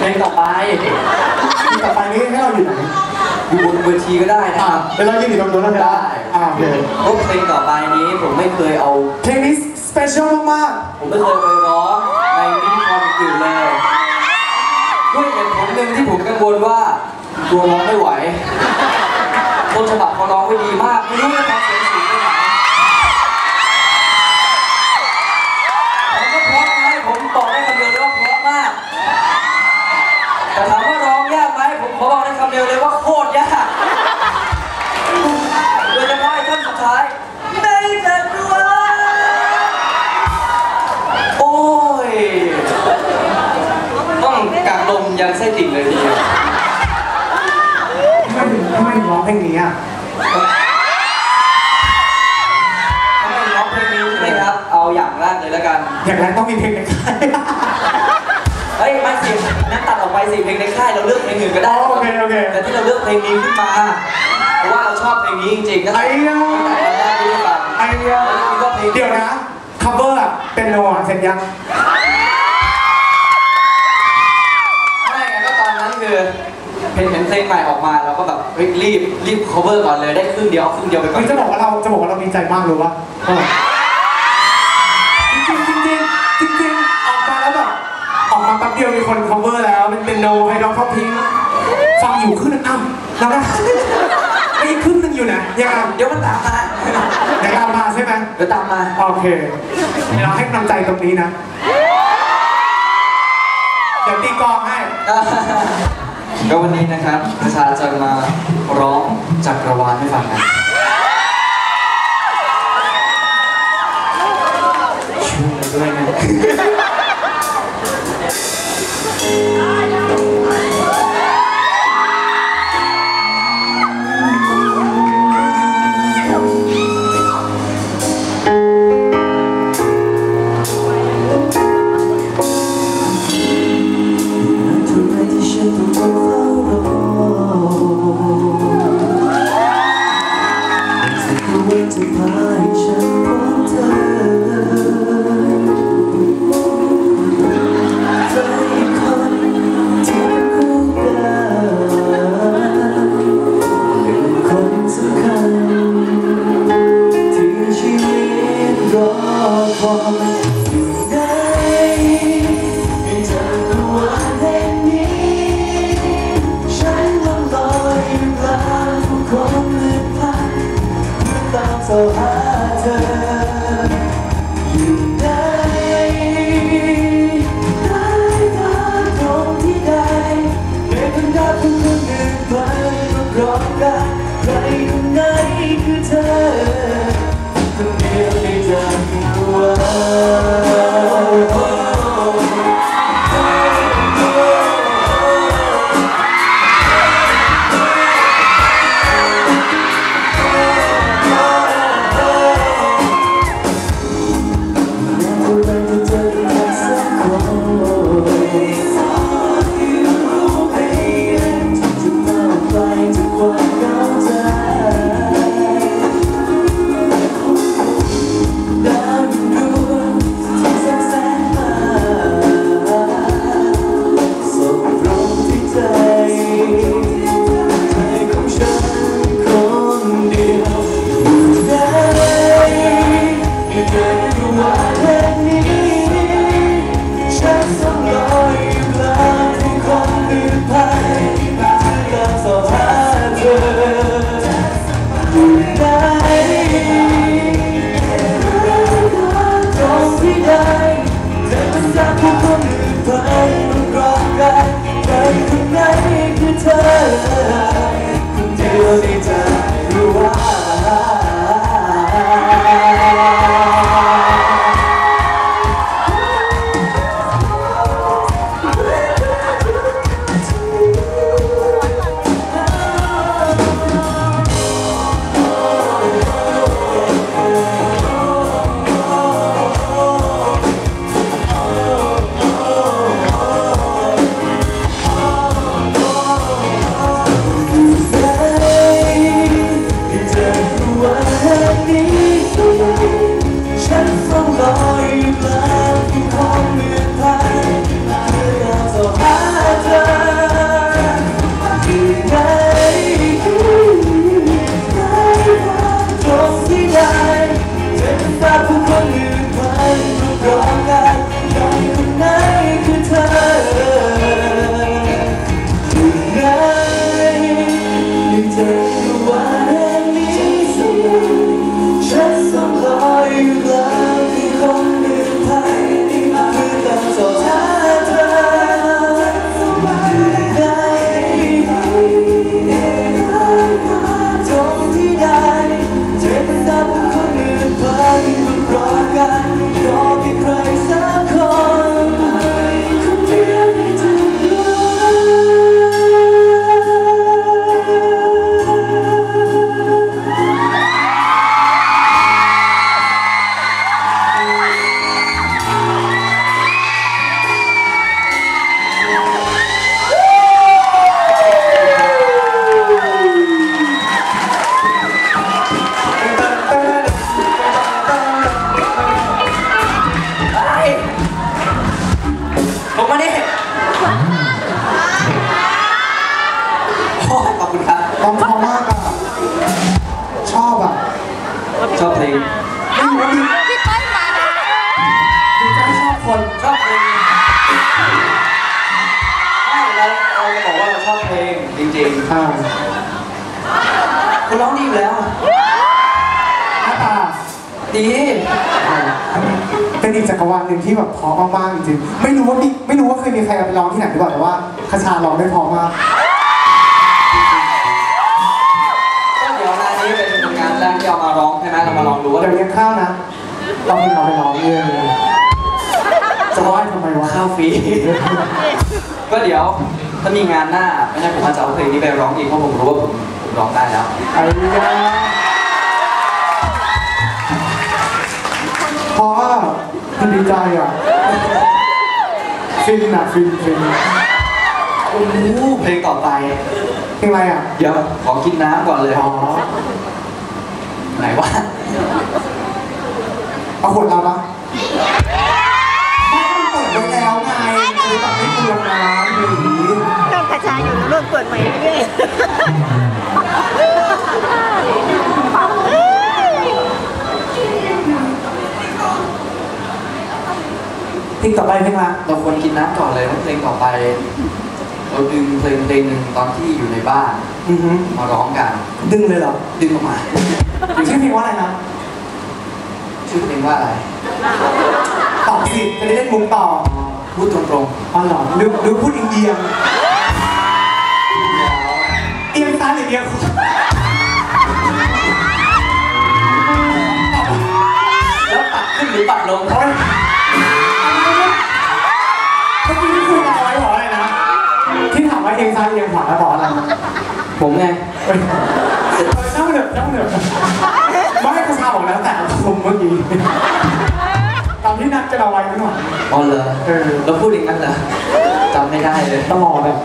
เพลงต่อไปต่อไปนี้ให้เราอยู่ไหนอยู่บนเวทีก็ได้นะอ่าครับเวลายืนอยู่ตรงนู้นแล้วได้อ่าโอเคเพราะเพลงต่อไปนี้ผมไม่เคยเอา เพลงนี้สเปเชียลมากผมไม่เคยไปร้องในมินิคอนอื่นเลยด้วยเหตุผลหนึ่งที่ผมกังวลว่าตัวร้องไม่ไหวต้นฉบับเขาร้องไว้ดีมากไม่รู้จะทำเสียงาร้องยากไหมผมขอบอกได้คำเดียวเลยว่าโคตรยากโดยเฉพาะไอ้ท่อนสุดท้ายไม่แต่ตัวโอ้ย ต้องกักลมยันไส้ติ่งเลยทีเดียวๆทำไมถึงทำไมถึงร้องเพลงนี้อะถ้าไม่ร้องเพลงนี้ใช่ไหมครับ เอาอย่างแรกเลยแล้วกัน อย่างแรกต้องมีเพลงในค่าย เฮ้ยไม่สินั้นตัดออกไปสิเพลงในค่ายเราเลือกเพลงอื่นก็ได้โอเคโอเคแต่ที่เราเลือกเพลงนี้ขึ้นมาเพราะว่าเราชอบเพลงนี้จริงๆนะไอ้ยาแต่แรกที่ได้ฟังไอ้ยาแล้วก็เพลงเดี๋ยวนะ cover อะเป็นโนอะเสร็จยังไม่ไงก็ตอนนั้นคือเห็นเห็นเพลงใหม่ออกมาเราก็แบบเฮ้ยรีบรีบ cover ก่อนเลยได้ครึ่งเดียวเอาครึ่งเดียวไปก่อนเฮ้ยจะบอกว่าเราจะบอกว่าเราดีใจมากรู้ปะ คน cover แล้วเป็นเป็นโนให้น้องเขาพิงค์ฟังอยู่ครึ่งนึงอ้าวแล้วนะไอ้ครึ่งนึงอยู่นะยังไงเดี๋ยวมันตามมาเดี๋ยวตามมาใช่ไหมเดี๋ยวตามมาโอเคเดี๋ยวเราให้กำลังใจตรงนี้นะเดี๋ยวตีกลองให้ก็วันนี้นะครับประชาจะมาร้องจักรวาลให้ฟังกันช่ love for me เป็นอีกจักรวาลหนึ่งที่แบบเพราะมากๆจริงๆไม่รู้ว่ามีไม่รู้ว่าเคยมีใครเอาไปร้องที่ไหนหรือเปล่าแต่ว่าคาชาร้องได้เพราะมาก ก็เดี๋ยวงานนี้เป็นงานแรกที่เอามาร้องใช่ไหมเรามาลองดูว่าเดี๋ยวเลี้ยงข้าวนะเราเป็นเราไปร้องเองจะว่าทำไมวะข้าวฟรี ก็เดี๋ยวถ้ามีงานหน้าไม่ใช่ผมอาจจะเอาเพลงนี้ไปร้องเองเพราะผมรู้ว่าผมผมร้องได้แล้ว ไอ้ยา มันดีใจอะ ฟินอะ ฟินฟินโอ้โหเพลงต่อไปเพลงอะไรอะ เดี๋ยวขอกินน้ำก่อนเลยอ๋อ ไหนวะเอาขวดเราปะไม่มันเปิดไว้แล้วไงคือแบบไม่เปลืองน้ำหรือเริ่มกระจายอยู่เริ่มเปิดใหม่เรื่อยเพ ลงต่อไปเพลงอะไรเราควรกินน้ำก่อนเลยเพลงต่อไป เราดึงเพลงเพลงหนึ่งตอนที่อยู่ในบ้านอือฮึมาร้องกัน ดึงเลยเหรอ ดึงออกมาชื่อเพลงว่าอะไรนะชื่อเพลงว่าอะไรตอบสิจะได้เล่นมุกต่อพูดตรงอ๋อเหรอหรือหรือพูดอินเดียงเอียงซ้ายหรือเอียงขวาๆแล้วปัดขึ้นหรือปัดลงโอ๊ย ที่ถามว่าเอียงซ้ายเอียงขวาแล้วบอกอะไรผมไงเฮ้ยช่างมันเถอะช่างมันเถอะไม่ให้คาชาบอกแล้วแต่ผมเมื่อกี้ตามที่นัดกันเอาไว้ไม่หน่อยอ๋อเหรอเออเราพูดอย่างนั้นเหรอจำไม่ได้เลยตลอดเลย